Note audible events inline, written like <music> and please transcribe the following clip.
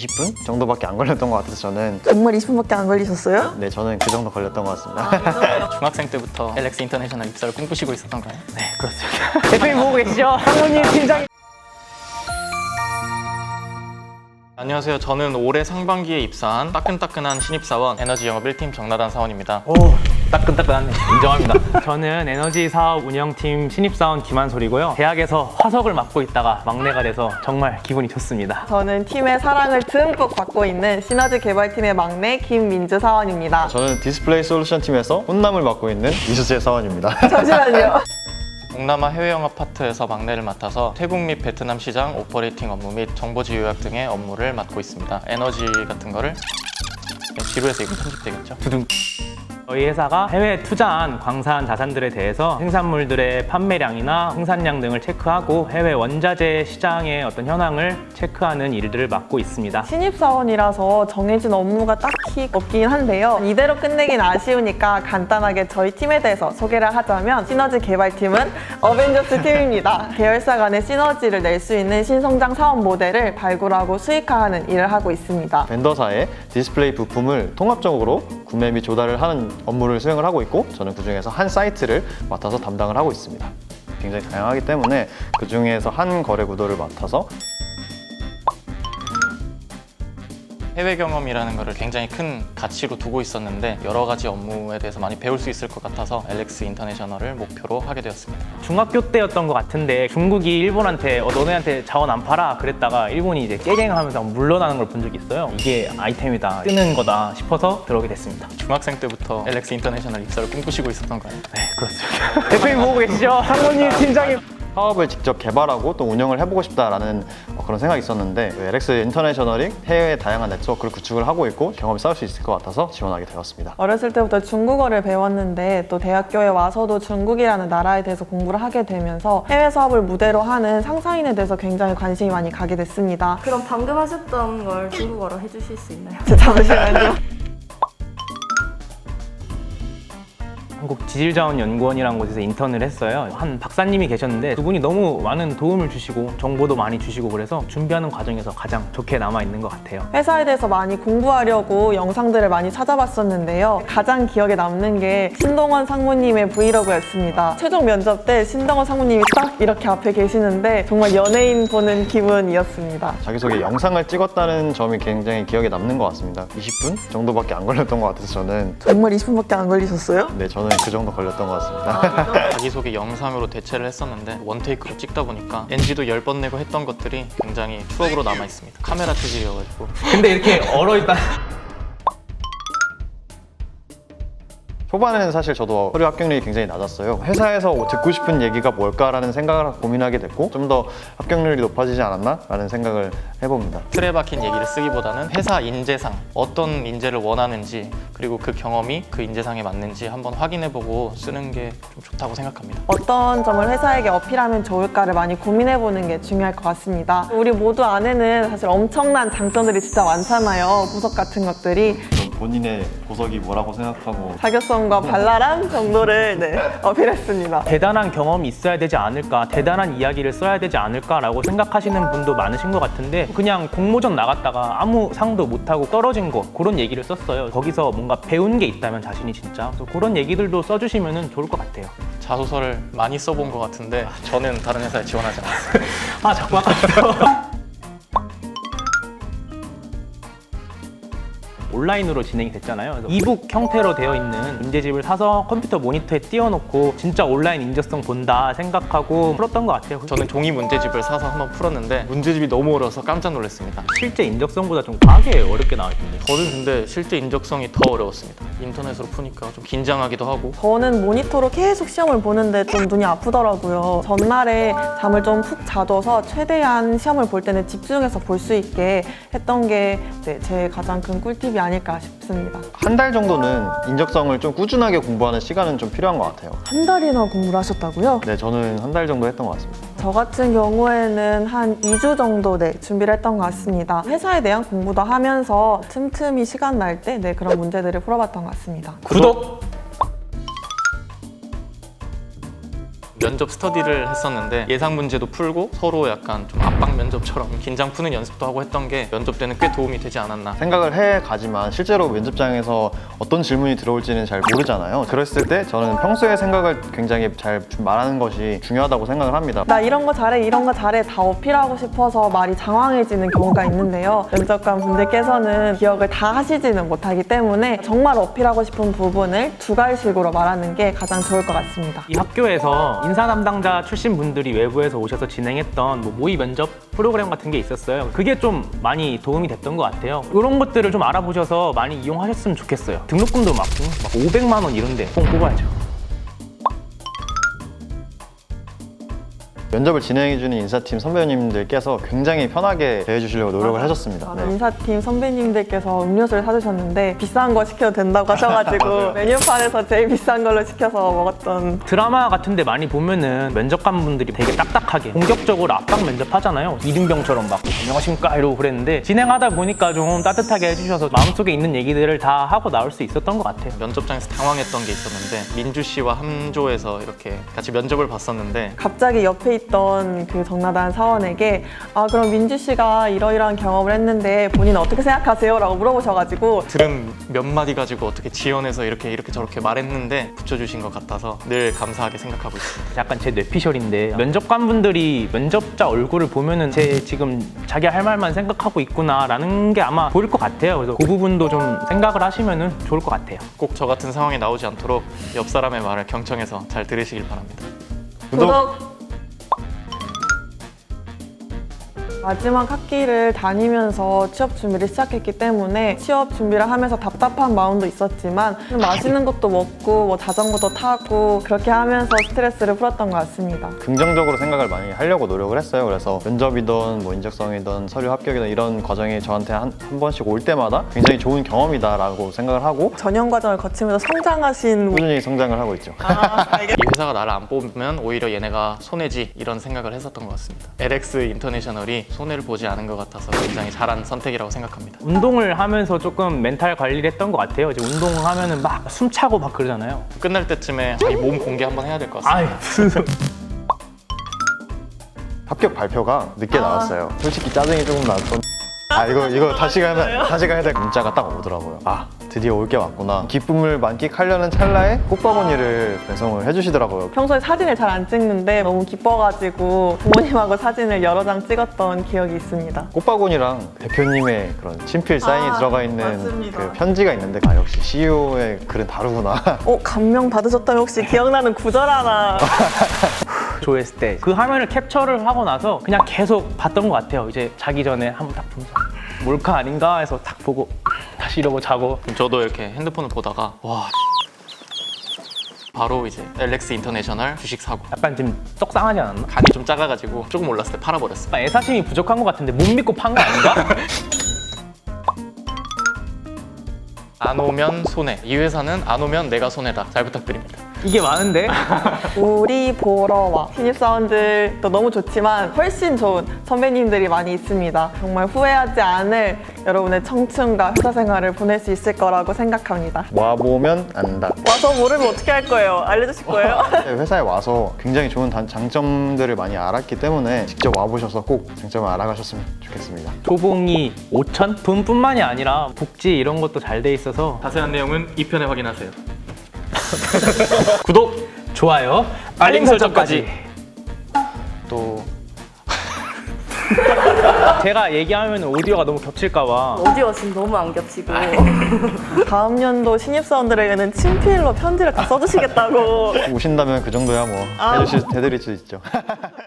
20분 정도밖에 안 걸렸던 것 같아서 저는 정말 20분밖에 안 걸리셨어요? 네 저는 그 정도 걸렸던 것 같습니다. <laughs> 중학생 때부터 LX 인터내셔널 입사를 꿈꾸시고 있었던가요? 네, 그렇습니다. <laughs> 대표님 보고 계시죠? 상무님 팀장님. 안녕하세요. 저는 올해 상반기에 입사한 따끈따끈한 신입사원 에너지 영업 1팀 정나단 사원입니다. 오, 따끈따끈하네. 인정합니다. <laughs> 저는 에너지 사업 운영팀 신입사원 김한솔이고요. 대학에서 화석을 맡고 있다가 막내가 돼서 정말 기분이 좋습니다. 저는 팀의 사랑을 듬뿍 받고 있는 시너지 개발팀의 막내 김민주 사원입니다. 저는 디스플레이 솔루션 팀에서 혼남을 맡고 있는 이수재 사원입니다. <laughs> 잠시만요. 동남아 해외 영업 파트에서 막내를 맡아서 태국 및 베트남 시장 오퍼레이팅 업무 및 정보지 요약 등의 업무를 맡고 있습니다. 에너지 같은 거를 지루해서 이거 편집되겠죠? 두둥. 저희 회사가 해외에 투자한 광산 자산들에 대해서 생산물들의 판매량이나 생산량 등을 체크하고 해외 원자재 시장의 어떤 현황을 체크하는 일들을 맡고 있습니다. 신입사원이라서 정해진 업무가 딱히 없긴 한데요. 이대로 끝내긴 아쉬우니까 간단하게 저희 팀에 대해서 소개를 하자면 시너지 개발팀은 어벤져스 팀입니다. 계열사 간의 시너지를 낼 수 있는 신성장 사업 모델을 발굴하고 수익화하는 일을 하고 있습니다. 벤더사의 디스플레이 부품을 통합적으로 구매 및 조달을 하는 업무를 수행을 하고 있고 저는 그 중에서 한 사이트를 맡아서 담당을 하고 있습니다. 굉장히 다양하기 때문에 그 중에서 한 거래 구도를 맡아서 해외 경험이라는 것을 굉장히 큰 가치로 두고 있었는데 여러 가지 업무에 대해서 많이 배울 수 있을 것 같아서 LX 인터내셔널을 목표로 하게 되었습니다. 중학교 때였던 것 같은데 중국이 일본한테 어, 너네한테 자원 안 팔아 그랬다가 일본이 이제 깨갱하면서 물러나는 걸 본 적이 있어요. 이게 아이템이다, 뜨는 거다 싶어서 들어오게 됐습니다. 중학생 때부터 LX 인터내셔널 입사를 꿈꾸시고 있었던가요? 네, 그렇습니다. <laughs> 대표님 보고 계시죠? 상무님, 팀장님. 사업을 직접 개발하고 또 운영을 해보고 싶다라는 어, 그런 생각이 있었는데 그 LX 인터내셔널이 해외의 다양한 네트워크를 구축을 하고 있고 경험을 쌓을 수 있을 것 같아서 지원하게 되었습니다. 어렸을 때부터 중국어를 배웠는데 또 대학교에 와서도 중국이라는 나라에 대해서 공부를 하게 되면서 해외 사업을 무대로 하는 상사인에 대해서 굉장히 관심이 많이 가게 됐습니다. 그럼 방금 하셨던 걸 중국어로 해주실 수 있나요? <laughs> 잠시만요. 지질자원연구원이라는 곳에서 인턴을 했어요. 한 박사님이 계셨는데 두 분이 너무 많은 도움을 주시고 정보도 많이 주시고 그래서 준비하는 과정에서 가장 좋게 남아 있는 것 같아요. 회사에 대해서 많이 공부하려고 영상들을 많이 찾아봤었는데요. 가장 기억에 남는 게 신동원 상무님의 브이로그였습니다. 최종 면접 때 신동원 상무님이 딱 이렇게 앞에 계시는데 정말 연예인 보는 기분이었습니다. 자기소개 영상을 찍었다는 점이 굉장히 기억에 남는 것 같습니다. 20분 정도밖에 안 걸렸던 것 같아서 저는 정말 20분밖에 안 걸리셨어요? 네 저는 그 정도 걸렸던 것 같습니다. <laughs> 자기소개 영상으로 대체를 했었는데 원테이크로 찍다 보니까 NG도 10번 내고 했던 것들이 굉장히 추억으로 남아 있습니다. 카메라 체질이어가지고 근데 이렇게 얼어 있다. 초반에는 사실 저도 서류 합격률이 굉장히 낮았어요. 회사에서 듣고 싶은 얘기가 뭘까라는 생각을 고민하게 됐고 좀 더 합격률이 높아지지 않았나라는 생각을 해봅니다. 틀에 박힌 얘기를 쓰기보다는 회사 인재상 어떤 인재를 원하는지 그리고 그 경험이 그 인재상에 맞는지 한번 확인해보고 쓰는 게 좀 좋다고 생각합니다. 어떤 점을 회사에게 어필하면 좋을까를 많이 고민해보는 게 중요할 것 같습니다. 우리 모두 안에는 사실 엄청난 장점들이 진짜 많잖아요. 보석 같은 것들이. 좀 본인의 보석이 뭐라고 생각하고 자격성과 발랄함 정도를 네, 어필했습니다. 대단한 경험이 있어야 되지 않을까, 대단한 이야기를 써야 되지 않을까라고 생각하시는 분도 많으신 것 같은데 그냥 공모전 나갔다가 아무 상도 못하고 떨어진 거 그런 얘기를 썼어요. 거기서 뭔가 배운 게 있다면 자신이 진짜 그래서 그런 얘기들도 써주시면 좋을 것 같아요. 자소서를 많이 써본 것 같은데 저는 다른 회사에 지원하지 않았어요. <laughs> 아 자꾸 아까 온라인으로 진행이 됐잖아요. 그래서 이북 형태로 되어 있는 문제집을 사서 컴퓨터 모니터에 띄워놓고 진짜 온라인 인적성 본다 생각하고 풀었던 것 같아요. 저는 종이 문제집을 사서 한번 풀었는데 문제집이 너무 어려서 깜짝 놀랐습니다. 실제 인적성보다 좀 과하게 어렵게 나왔던데. 저는 근데 실제 인적성이 더 어려웠습니다. 인터넷으로 푸니까 좀 긴장하기도 하고 저는 모니터로 계속 시험을 보는데 좀 눈이 아프더라고요. 전날에 잠을 좀 푹 자줘서 최대한 시험을 볼 때는 집중해서 볼 수 있게 했던 게 제 가장 큰 꿀팁이 아닐까 싶습니다. 한 달 정도는 인적성을 좀 꾸준하게 공부하는 시간은 좀 필요한 것 같아요. 한 달이나 공부를 하셨다고요? 네, 저는 한 달 정도 했던 것 같습니다. 저 같은 경우에는 한 2주 정도 네, 준비를 했던 것 같습니다. 회사에 대한 공부도 하면서 틈틈이 시간 날 때 네, 그런 문제들을 풀어봤던 것 같습니다. 구독! 면접 스터디를 했었는데 예상 문제도 풀고 서로 약간 좀 압박 면접처럼 긴장 푸는 연습도 하고 했던 게 면접 때는 꽤 도움이 되지 않았나. 생각을 해 가지만 실제로 면접장에서 어떤 질문이 들어올지는 잘 모르잖아요. 그랬을 때 저는 평소에 생각을 굉장히 잘 말하는 것이 중요하다고 생각을 합니다. 나 이런 거 잘해, 이런 거 잘해 다 어필하고 싶어서 말이 장황해지는 경우가 있는데요. 면접관 분들께서는 기억을 다 하시지는 못하기 때문에 정말 어필하고 싶은 부분을 두 가지식으로 말하는 게 가장 좋을 것 같습니다. 이 학교에서 인사 담당자 출신 분들이 외부에서 오셔서 진행했던 뭐 모의 면접 프로그램 같은 게 있었어요. 그게 좀 많이 도움이 됐던 것 같아요. 이런 것들을 좀 알아보셔서 많이 이용하셨으면 좋겠어요. 등록금도 막, 막 500만 원 이런데 꼭 뽑아야죠. 면접을 진행해주는 인사팀 선배님들께서 굉장히 편하게 대해주시려고 노력을 하셨습니다. 네. 인사팀 선배님들께서 음료수를 사주셨는데 비싼 거 시켜도 된다고 하셔가지고 <laughs> 메뉴판에서 제일 비싼 걸로 시켜서 먹었던 드라마 같은 데 많이 보면은 면접관 분들이 되게 딱딱하게 공격적으로 압박 면접하잖아요. 이등병처럼 막 안녕하십니까 이러고 그랬는데 진행하다 보니까 좀 따뜻하게 해주셔서 마음속에 있는 얘기들을 다 하고 나올 수 있었던 것 같아요. 면접장에서 당황했던 게 있었는데 민주 씨와 함조에서 이렇게 같이 면접을 봤었는데 갑자기 옆에 있던 그 정나단 사원에게 아 그럼 민주 씨가 이러이러한 경험을 했는데 본인 은 어떻게 생각하세요? 라고 물어보셔가지고 들은 몇 마디 가지고 어떻게 지원해서 이렇게 이렇게 저렇게 말했는데 붙여주신 것 같아서 늘 감사하게 생각하고 있습니다. 약간 제 뇌피셜인데 면접관 분들이 면접자 얼굴을 보면은 제 지금 자기 할 말만 생각하고 있구나라는 게 아마 보일 것 같아요. 그래서 그 부분도 좀 생각을 하시면은 좋을 것 같아요. 꼭 저 같은 상황이 나오지 않도록 옆 사람의 말을 경청해서 잘 들으시길 바랍니다. 구독! 마지막 학기를 다니면서 취업 준비를 시작했기 때문에 취업 준비를 하면서 답답한 마음도 있었지만 맛있는 것도 먹고 뭐 자전거도 타고 그렇게 하면서 스트레스를 풀었던 것 같습니다. 긍정적으로 생각을 많이 하려고 노력을 했어요. 그래서 면접이든 뭐 인적성이든 서류 합격이든 이런 과정이 저한테 한, 한 번씩 올 때마다 굉장히 좋은 경험이다라고 생각을 하고 전형 과정을 거치면서 성장하신 꾸준히 성장을 하고 있죠. 이 회사가 나를 안 뽑으면 오히려 얘네가 손해지 이런 생각을 했었던 것 같습니다. LX 인터내셔널이 손해를 보지 않은 것 같아서 굉장히 잘한 선택이라고 생각합니다. 운동을 하면서 조금 멘탈 관리를 했던 것 같아요. 이제 운동하면은 막 숨 차고 막 그러잖아요. 끝날 때쯤에 이몸 공개 한번 해야 될 것 같습니다. 아이 무슨 소- 합격 발표가 늦게 나왔어요. 솔직히 짜증이 조금 났던. 아 이거 이거 다시 가면 다시 가야 될 문자가 딱 오더라고요. 아 드디어 올 게 왔구나. 기쁨을 만끽하려는 찰나에 꽃바구니를 배송을 해주시더라고요. 평소에 사진을 잘 안 찍는데 너무 기뻐가지고 부모님하고 사진을 여러 장 찍었던 기억이 있습니다. 꽃바구니랑 대표님의 그런 친필 사인이 아, 들어가 있는 맞습니다. 그 편지가 있는데 아 역시 CEO의 글은 다르구나. <laughs> 어 감명 받으셨다면 혹시 기억나는 구절 하나 <laughs> 조회했을 때 그 화면을 캡처를 하고 나서 그냥 계속 봤던 것 같아요. 이제 자기 전에 한번 딱 보면서 몰카 아닌가 해서 딱 보고 다시 이러고 자고 저도 이렇게 핸드폰을 보다가 와 바로 이제 LX 인터내셔널 주식 사고 약간 좀 떡상하지 않았나? 간이 좀 작아가지고 조금 올랐을 때 팔아버렸어요. 약간 애사심이 부족한 것 같은데 못 믿고 판 거 아닌가? <laughs> 안 오면 손해. 이 회사는 안 오면 내가 손해다. 잘 부탁드립니다. 이게 많은데 <laughs> 우리 보러 와 신입사원들도 너무 좋지만 훨씬 좋은 선배님들이 많이 있습니다. 정말 후회하지 않을 여러분의 청춘과 회사 생활을 보낼 수 있을 거라고 생각합니다. 와 보면 안다. 와서 모르면 어떻게 할 거예요? 알려주실 거예요? <laughs> 회사에 와서 굉장히 좋은 단- 장점들을 많이 알았기 때문에 직접 와보셔서 꼭 장점을 알아가셨으면 좋겠습니다. 초봉이 5천? 돈뿐만이 아니라 복지 이런 것도 잘 돼 있어서 자세한 내용은 2편에 확인하세요. <laughs> 구독! 좋아요 알림 설정까지. 또. <laughs> 제가 얘기하면 오디오가 너무 겹칠까 봐. 오디오 지금 너무 안 겹치고. 다음 연도 신입사원들에게는 친필로 편지를 다 써주시겠다고. 오신다면 그 정도야 뭐. 해주실 해드릴 수 있죠. <laughs>